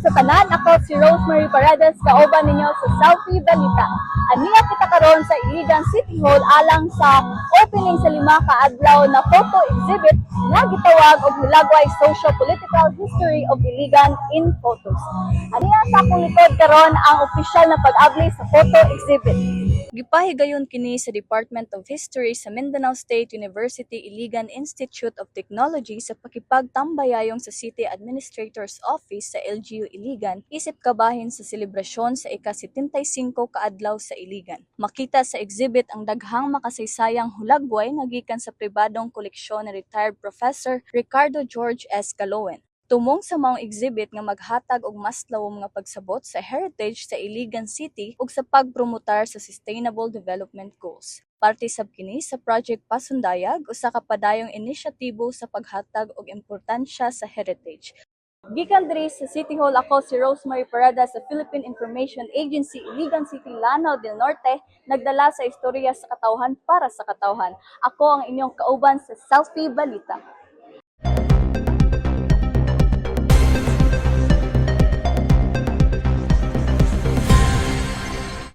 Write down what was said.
sa tanan, ako si Rosemary Paredes, kauban ninyo sa Selfie Balita. Aniya kita karon sa Iligan City Hall alang sa opening sa lima ka adlaw na photo exhibit nga gitawag og Milagway Social Political History of Iligan in Photos. Aniya sa akong karon ang opisyal na pag-abli sa photo exhibit. Gipahigayon kini sa Department of History sa Mindanao State University Iligan Institute of Technology sa pakipagtambayayong sa City Administrator's Office sa LGU Iligan isip kabahin sa selebrasyon sa ika-75 kaadlaw sa Iligan. Makita sa exhibit ang daghang makasaysayang hulagway nga gikan sa pribadong koleksyon ni retired Professor Ricardo George S. Caloen. Tumong sa maong exhibit nga maghatag og mas lawom nga pagsabot sa heritage sa Iligan City ug sa pagpromotar sa Sustainable Development Goals. Parte sab kini sa Project Pasundayag usa ka padayong inisyatibo sa paghatag og importansya sa heritage. Gikan diri sa City Hall ako si Rosemary Parada sa Philippine Information Agency Iligan City, Lanao del Norte, nagdala sa istorya sa katawhan para sa katawhan. Ako ang inyong kauban sa Selfie Balita.